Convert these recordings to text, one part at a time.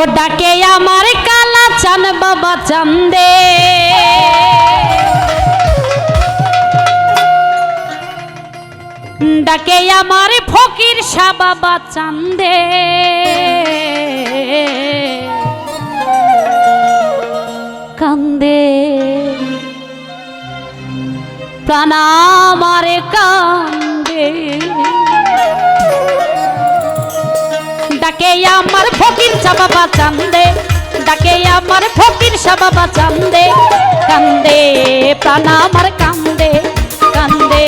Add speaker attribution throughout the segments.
Speaker 1: ও ডাকে আমার কালা চান বাবা চান্দে। ডাকে আমার ফকির শাহ বাবা চান্দে। কান্দে। প্রাণ আমার কান্দে। আমার ফকির সাবাবা চান্দে, ডাকে আমার ফকির সাবাবা চান্দে। কান্দে, প্রাণ আমার কান্দে কান্দে,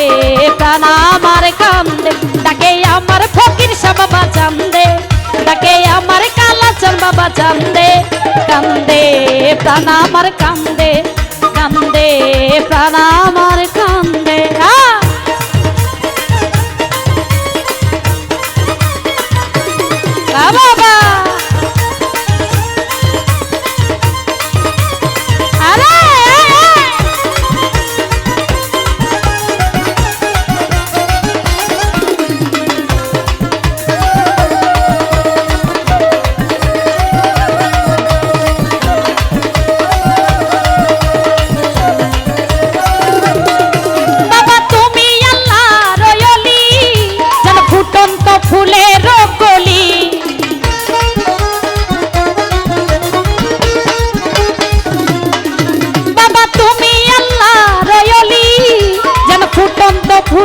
Speaker 1: প্রাণ আমার কান্দে। ডাকে আমার ফকির সাবাবা চান্দে, ডাকে আমার কালাচর বাবা চান্দে। কান্দে, প্রাণ আমার কান্দে কান্দে, প্রাণ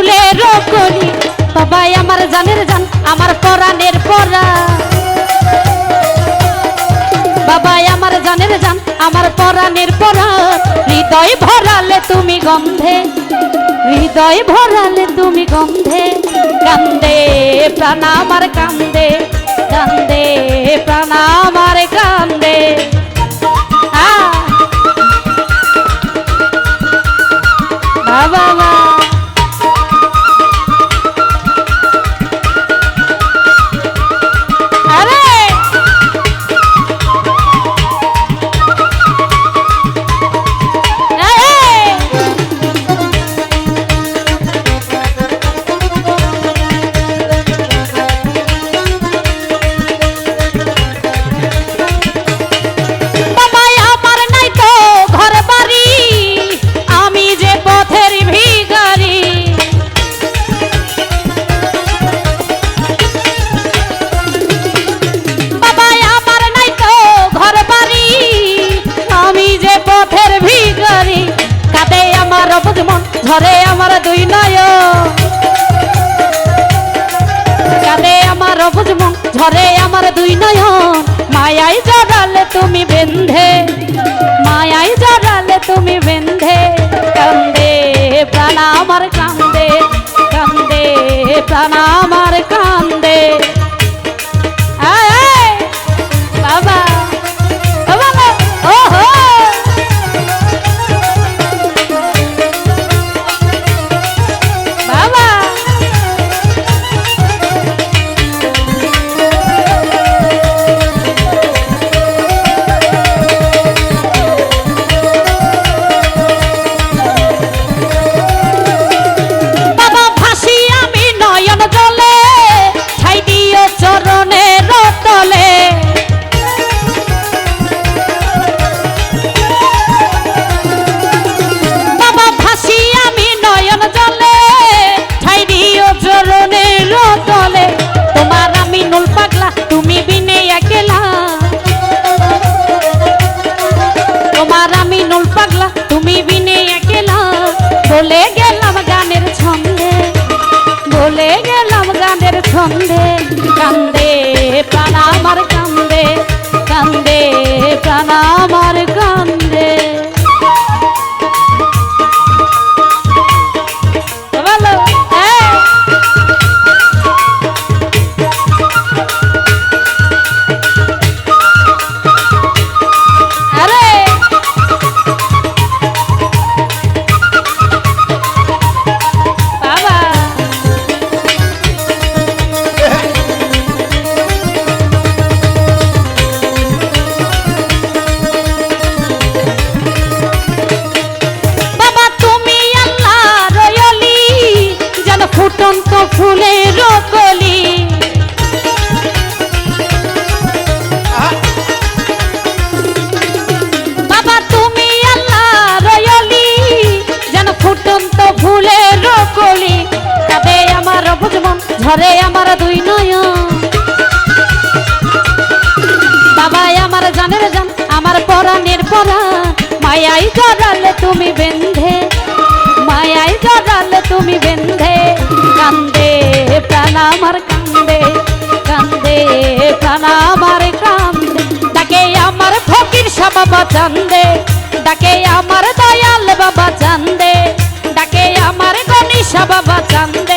Speaker 1: ফুলের কলি বাবা আমার জানের জান, আমার পরাণের পরা। বাবা আমার জানের জান, আমার পরাণের পরা। হৃদয় ভরালে তুমি গন্ধে, হৃদয় ভরালে তুমি গন্ধে। কান্দে, প্রাণ আমার কান্দে কান্দে, প্রাণ আমার অবুজ মন, ঝরে আমার দুই নয়ন। মায়াই জড়ালে তুমি বেন্ধে মায়াই জড়ালে তুমি বেন্ধে কান্দে প্রাণ আমার কান্দে কান্দে প্রাণ আমার কান্দে। প্রাণ আমার দুই নয়ন। বাবাই আমার জানের জান, আমার পরাণের পরাণ। মায়াই জড়ালে তুমি বেন্ধে মায়াই জড়ালে তুমি বেন্ধে কান্দে প্রাণ আমার কান্দে কান্দে প্রাণ আমার কান্দে। ডাকে আমার ফকির সব বাবা চান্দে ডাকে আমার দয়াল বাবা চান্দে ডাকে আমার গণেশ বাবা চান্দে